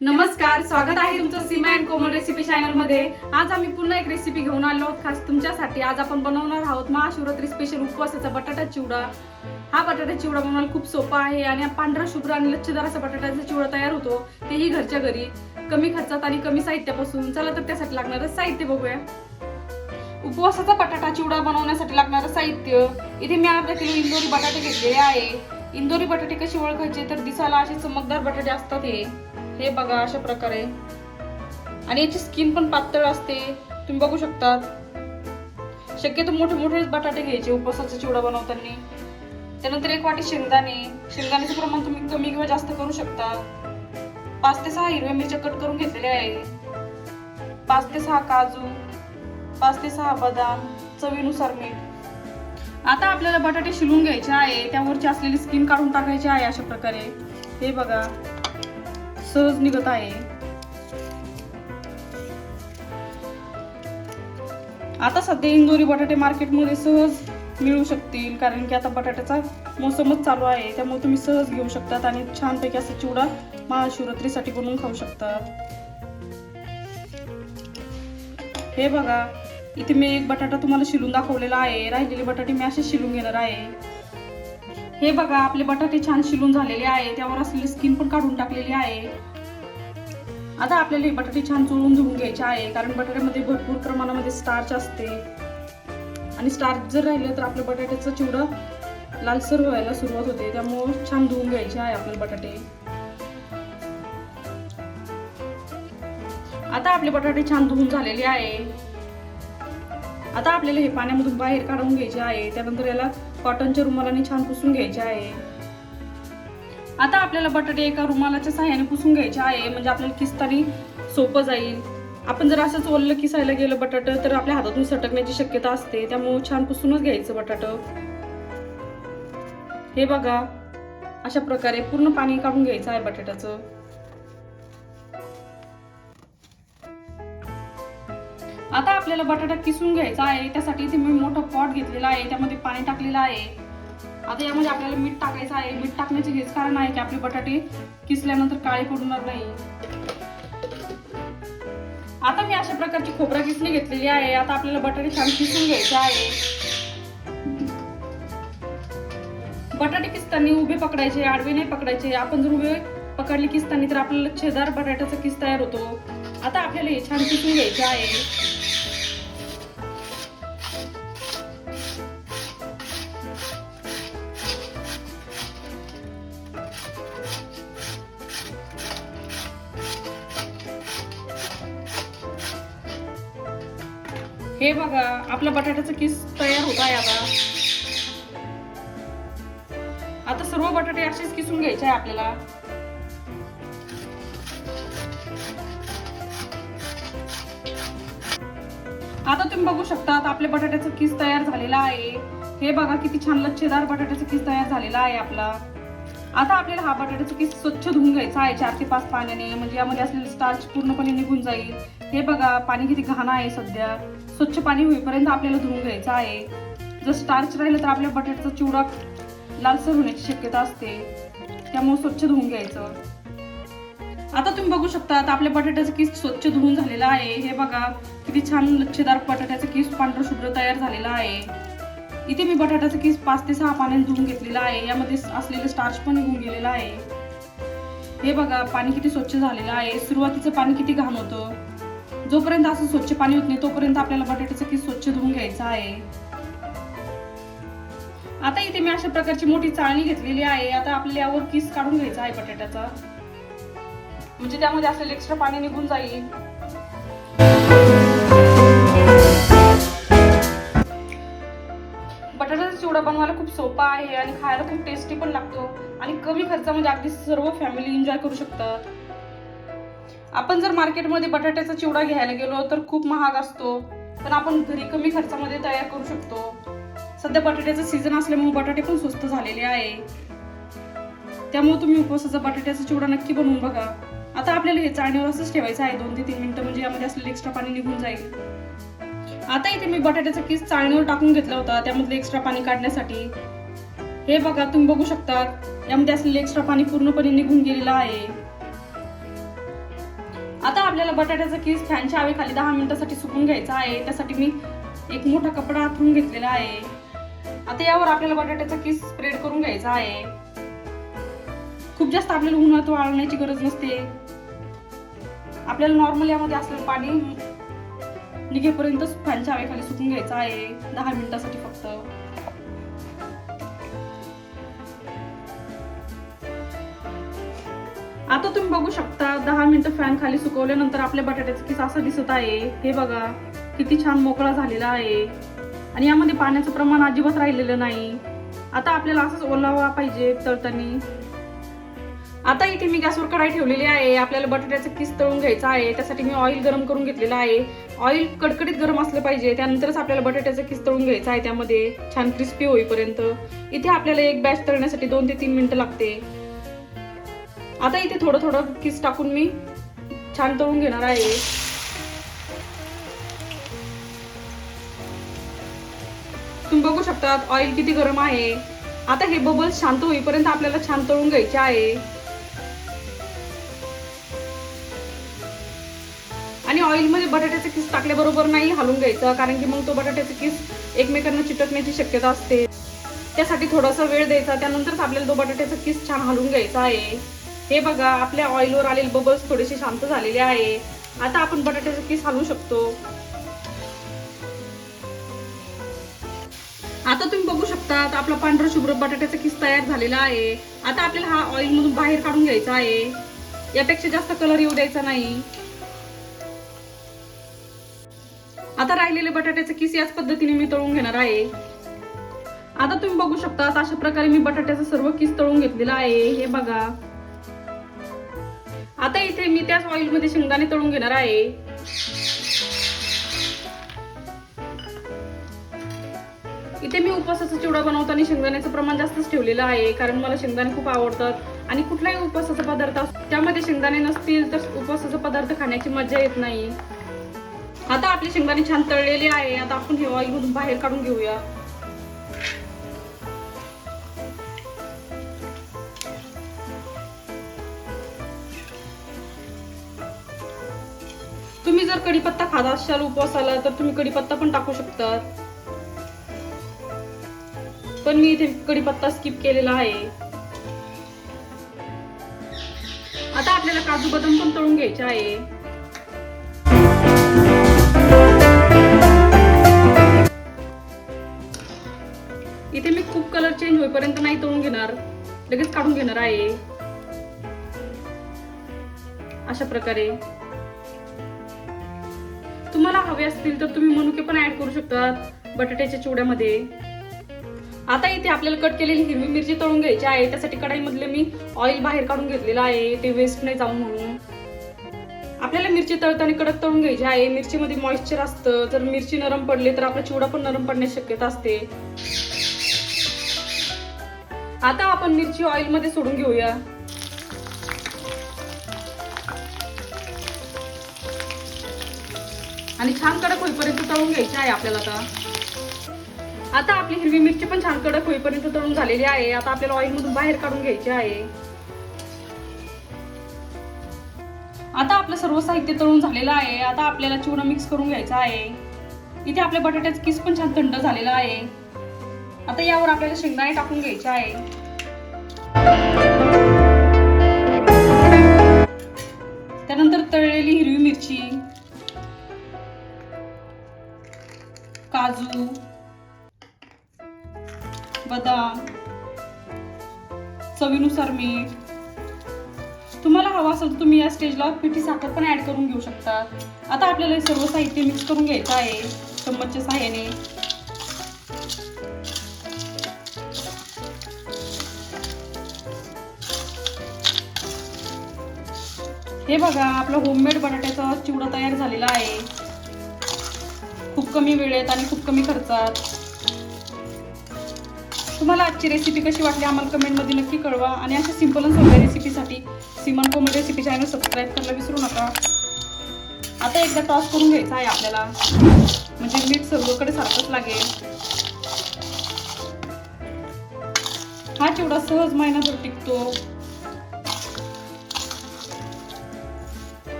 नमस्कार स्वागत आहे तुमचं सीमा अँड कोमल रेसिपी चॅनलमध्ये. आज आम्ही पुन्हा एक रेसिपी घेऊन आलो आहोत. खास तुमच्यासाठी आज आपण बनवणार आहोत महाशिवरात्री स्पेशल उपवासाचा बटाटा चिवडा. हा बटाटा चिवडा बनवायला खूप सोपा आहे आणि पांढरा शुभ्र आणि लच्छेदार असा बटाट्याचा चिवडा तयार होतो. तेही घरच्या घरी. कमी खर्चात आणि कमी साहित्यापासून. चला तर त्यासाठी लागणारं साहित्य बघूया. उपवासाचा बटाटा चिवडा बनवण्यासाठी लागणारं साहित्य. इथे मी अर्धा किलो इंदोरी बटाटे घेतलेले आहे. इंदोरी बटाटे कसे ओळखायचे? तर दिसायला असे चमकदार बटाटे असतात हे. हे बघा अशा प्रकारे. आणि याची स्किन पण पातळ असते. तुम्ही बघू शकता शक्यतो मोठे मोठेच बटाटे घ्यायचे उपवासाचा चिवडा बनवताना. त्यानंतर एक वाटी शेंगदाणे. शेंगदाण्याचं प्रमाण तुम्ही कमी किंवा जास्त करू शकता. पाच ते सहा हिरव्या मिरच्या कट करून घेतलेल्या आहे पाच ते सहा काजू पाच ते सहा बदाम चवीनुसार मीठ. आता आपल्याला बटाटे शिलून घ्यायचे आहे. त्यावरची असलेली स्किन काढून टाकायची आहे अशा प्रकारे. हे बघा. सहज निघत आहे. आता सध्या इंदोरी बटाटे मार्केटमध्ये सहज मिळू शकतील कारण की आता बटाट्याचा मोसमच चालू आहे. त्यामुळे तुम्ही सहज घेऊ शकतात आणि छानपैकी असा चिवडा महाशिवरात्रीसाठी बनवून खाऊ शकतात. हे बघा इथे मी एक बटाटा तुम्हाला शिलून दाखवलेला आहे. राहिलेले बटाटे मी असे शिलून घेणार आहे. हे बघा आपले बटाटे छान शिलून झालेले आहे. त्यावर असलेली स्किन पण काढून टाकलेली आहे. आता आपल्याला हे बटाटे छान चोळून धुवून घ्यायचे आहे कारण बटाट्यामध्ये भरपूर प्रमाणामध्ये स्टार्च असते. आणि स्टार्च जर राहिलं तर आपलं बटाट्याचं चिवडा लालसर व्हायला सुरुवात होते. त्यामुळे छान धुवून घ्यायचे आहे आपले बटाटे. आता आपले बटाटे छान धुवून झालेले आहे. आता आपल्याला हे पाण्यामधून बाहेर काढून घ्यायचे आहे. त्यानंतर याला कॉटनच्या रुमालाने छान पुसून घ्यायचे आहे. आता आपल्याला बटाटे एका रुमालाच्या सहाय्याने पुसून घ्यायचे आहे. म्हणजे आपल्याला किस्तानी सोपं जाईल. आपण जर असंच ओललं किसायला गेलं बटाटं तर आपल्या हातातून सटकण्याची शक्यता असते. त्यामुळे छान पुसूनच घ्यायचं बटाटं. हे बघा अशा प्रकारे पूर्ण पाणी काढून घ्यायचं आहे बटाट्याचं. आता आपल्याला बटाटा किसून घ्यायचा आहे त्यासाठी इथे मी मोठं पॉट घेतलेला आहे त्यामध्ये पाणी टाकलेलं आहे. आता यामध्ये आपल्याला मीठ टाकायचं आहे. मीठ टाकण्याचे हेच कारण आहे की आपले बटाटे किसल्यानंतर काळे पडणार नाही. आता मी अशा प्रकारची खोबरा किसणी घेतलेली आहे. आता आपल्याला बटाटे छान किसून घ्यायचे आहे. बटाटे किसताना उभे पकडायचे आडवे नाही पकडायचे. आपण जर उभे पकडले किसताना तर आपल्याला छेदार बटाट्याचा किस तयार होतो. आता आपल्याला हे छान किसून घ्यायचे आहे. हे बघा आपला बटाट्याचा किस तयार होत आहे आता. आता सर्व बटाटे असेच किसून घ्यायचे आहे आपल्याला. आता तुम्ही बघू शकता आता बटाट्याचं बटाट्याचा किस तयार झालेला आहे. हे बघा किती छान लच्छेदार बटाट्याचा किस तयार झालेला आहे आपला. आता आपल्याला हा बटाट्याचा किस स्वच्छ धुवून घ्यायचा आहे चार ते पाच पाण्याने. म्हणजे यामध्ये असलेले स्टार्च पूर्णपणे निघून जाईल. हे बघा पाणी किती घाण आहे सध्या. स्वच्छ पाणी होईपर्यंत आपल्याला धुवून घ्यायचं आहे. जर स्टार्च राहिलं तर आपल्या बटाट्याचा चिवडा लालसर होण्याची शक्यता असते. त्यामुळे स्वच्छ धुवून घ्यायचं. आता तुम्ही बघू शकता आता आपल्या बटाट्याचं किस स्वच्छ धुवून झालेला आहे. हे बघा किती छान लच्छेदार बटाट्याचं किस पांढरं शुभ्र तयार झालेला आहे. इथे मी बटाट्याचं किस पाच ते सहा पाण्याने धुवून घेतलेला आहे. यामध्ये असलेलं स्टार्च पण निघून गेलेलं आहे. हे बघा पाणी किती स्वच्छ झालेलं आहे. सुरुवातीचं पाणी किती घाण होतं? जोपर्यंत असं स्वच्छ पाणी होत नाही तोपर्यंत आपल्याला बटाट्याचं केस स्वच्छ धुवून घ्यायचं आहे. आता इथे मी अशा प्रकारची मोठी चाळणी घेतलेली आहे. आता आपल्याला यावर किस काढून घ्यायचा आहे बटाट्याचा. म्हणजे त्यामध्ये असलेलं एक्स्ट्रा पाणी निघून जाईल. बटाट्याचा चिवडा बनवायला खूप सोपा आहे आणि खायला खूप टेस्टी पण लागतो. आणि कमी खर्चामध्ये अगदी सर्व फॅमिली एन्जॉय करू शकतात आपण जर मार्केटमध्ये बटाट्याचा चिवडा घ्यायला गेलो तर खूप महाग असतो. पण आपण घरी कमी खर्चामध्ये तयार करू शकतो. सध्या बटाट्याचं सीझन असल्यामुळे बटाटे पण स्वस्त झालेले आहे. त्यामुळे तुम्ही उपवासाचा बटाट्याचा चिवडा नक्की बनवून बघा. आता आपल्याला हे चाळणीवर असंच ठेवायचं आहे. दोन ते तीन मिनिटं म्हणजे यामध्ये असलेलं एक्स्ट्रा पाणी निघून जाईल. आता इथे मी बटाट्याचा किस चाळणीवर टाकून घेतला होता. त्यामधलं एक्स्ट्रा पाणी काढण्यासाठी. हे बघा तुम्ही बघू शकता. यामध्ये असलेलं एक्स्ट्रा पाणी पूर्णपणे निघून गेलेलं आहे. आता आपल्याला बटाट्याचा केस फॅनच्या हवेखाली दहा मिनिटासाठी सुकून घ्यायचा आहे. त्यासाठी मी एक मोठा कपडा आथरून घेतलेला आहे. आता यावर आपल्याला बटाट्याचा केस स्प्रेड करून घ्यायचा आहे. खूप जास्त आपल्याला उन्हात वाळवण्याची गरज नसते. आपल्याला नॉर्मल यामध्ये असलेलं पाणी निघेपर्यंत फॅनच्या हवेखाली सुकून घ्यायचं आहे. दहा मिनिटासाठी फक्त. आता तुम्ही बघू शकता दहा मिनिटं फॅन खाली सुकवल्यानंतर आपल्या बटाट्याचा किस असा दिसत आहे. हे बघा किती छान मोकळा झालेला आहे. आणि यामध्ये पाण्याचं प्रमाण अजिबात राहिलेलं नाही. आता आपल्याला असंच ओलावा पाहिजे तळतानी. आता इथे मी गॅसवर कढाई ठेवलेली आहे. आपल्याला बटाट्याचं किस तळून घ्यायचं आहे. त्यासाठी मी ऑइल गरम करून घेतलेलं आहे. ऑइल कडकडीत गरम असलं पाहिजे. त्यानंतरच आपल्याला बटाट्याचं किस तळून घ्यायचं आहे त्यामध्ये. छान क्रिस्पी होईपर्यंत. इथे आपल्याला एक बॅच तळण्यासाठी दोन ते तीन मिनिटं लागते. आता इथे थोडं थोडं किस टाकून मी छान तळून घेणार आहे. तुम्ही बघू शकता ऑइल किती गरम आहे. आता हे बबल्स शांत होईपर्यंत आपल्याला छान तळून घ्यायचे आहे. आणि ऑइलमध्ये बटाट्याचे किस टाकल्याबरोबर नाही हलवून घ्यायचं कारण की मग तो बटाट्याचे किस एकमेकांना चिटकण्याची शक्यता असते. त्यासाठी थोडासा वेळ द्यायचा त्यानंतरच आपल्याला तो बटाट्याचा किस छान हलवून घ्यायचा आहे. हे बघा आपल्या ऑइलवर आलेले बबल्स थोडेसे शांत झालेले आहे. आता आपण बटाट्याचं किस हलवू शकतो. आता तुम्ही बघू शकता आपला पांढरा शुभ्र बटाट्याचा किस तयार झालेला आहे. आता आपल्याला हा ऑइल मधून बाहेर काढून घ्यायचा आहे. यापेक्षा जास्त कलर येऊ द्यायचा नाही. आता राहिलेले बटाट्याचे किस याच पद्धतीने मी तळून घेणार आहे. आता तुम्ही बघू शकता अशा प्रकारे मी बटाट्याचा सर्व किस तळून घेतलेला आहे. हे बघा. आता इथे मी त्याच ऑइलमध्ये शेंगदाणे तळून घेणार आहे. इथे मी उपवासाचा चिवडा बनवताना शेंगदाण्याचं प्रमाण जास्तच ठेवलेलं आहे कारण मला शेंगदाणे खूप आवडतात आणि कुठलाही उपवासाचा पदार्थ असो त्यामध्ये शेंगदाणे नसतील तर उपवासाचा पदार्थ खाण्याची मजा येत नाही. आता आपले शेंगदाणे छान तळलेले आहे. आता आपण हे ऑइल मधून बाहेर काढून घेऊया. तुम्ही कढीपत्ता खात असाल उपवासाला तर तुम्ही कढीपत्ता पण टाकू शकता पण मी इथे कढीपत्ता स्किप केलेला आहे. आता आपल्याला काजू बदाम पण तळून घ्यायचे आहे. इथे मी खूप कलर चेंज होईपर्यंत नाही तळून घेणार. लगेच काढून घेणार आहे. अशा प्रकारे. तुम्हाला हवे असतील तर तुम्ही मनुके पण ऍड करू शकता बटाट्याच्या चिवड्यामध्ये. आता इथे आपल्याला कट केलेली हिरवी मिरची तळून घ्यायची आहे. त्यासाठी कढाईमधले मी ऑइल बाहेर काढून घेतलेलं आहे. ते वेस्ट नाही जाऊन म्हणून. आपल्याला मिरची तळताना कडक तळून घ्यायची आहे. मिरचीमध्ये मॉइश्चर असतं. जर मिरची नरम पडली तर आपला चिवडा पण नरम पडण्याची शक्यता असते. आता आपण मिरची ऑइलमध्ये सोडून घेऊया. आणि छान कडक होईपर्यंत तळून घ्यायची आहे आपल्याला आता. आता आपली हिरवी मिरची पण छान कडक होईपर्यंत तळून झालेली आहे. आता आपल्याला ऑइल मधून बाहेर काढून घ्यायची आहे. आता आपलं सर्व साहित्य तळून झालेलं आहे. आता आपल्याला चिवडा मिक्स करून घ्यायचा आहे. इथे आपल्या बटाट्याचं किस पण छान थंड झालेला आहे. आता यावर आपल्याला शेंगदाणे टाकून घ्यायचे आहे. काजू बदाम चवीनुसार मीठ तुम्हाला हवा असेल तर तुम्ही या स्टेजला पिठी साखर पण ॲड करून घेऊ शकता. आता आपल्याला हे सर्व साहित्य मिक्स करून घ्यायचं आहे चम्मचच्या सहाय्याने. हे बघा आपला होममेड बटाट्याचा चिवडा तयार झालेला आहे. खूप कमी वेळेत आणि खूप कमी खर्चात. तुम्हाला आजची रेसिपी कशी वाटली आम्हाला कमेंटमध्ये नक्की कळवा. आणि अशा सिंपल आणि सोप्या रेसिपीसाठी सीमन कोमल रेसिपी चॅनल सबस्क्राईब करायला विसरू नका. आता एकदा टॉस करून घ्यायचा आहे आपल्याला. म्हणजे मीठ सर्वकडे सारखंच लागेल. हा चिवडा सहज महिनाभर टिकतो.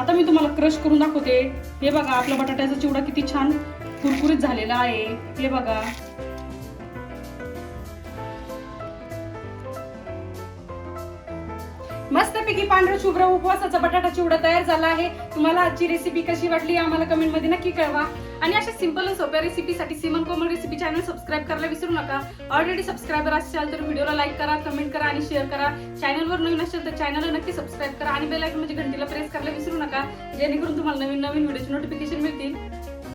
आता मी तुम्हाला क्रश करून दाखवते. हे बघा आपला बटाट्याचा चिवडा किती छान कुरकुरीत झालेला आहे. हे बघा. पांढरा शुभ्र उपवासाचा बटाटा चिवडा तयार झाला आहे. तुम्हाला आजची रेसिपी कशी वाटली आम्हाला कमेंटमध्ये नक्की कळवा. आणि अशा सिंपल आणि सोप्या रेसिपीसाठी सिमन कोमल रेसिपी चॅनल सबस्क्राईब करायला विसरू नका. ऑलरेडी सबस्क्रायबर असाल तर व्हिडिओला लाईक करा कमेंट करा आणि शेअर करा. चॅनलवर नवीन असेल तर चॅनलला नक्की सबस्क्राईब करा आणि बेल आयकॉन म्हणजे घंटीला प्रेस करायला विसरू नका. जेणेकरून तुम्हाला नवीन नवीन व्हिडिओची नोटिफिकेशन मिळतील.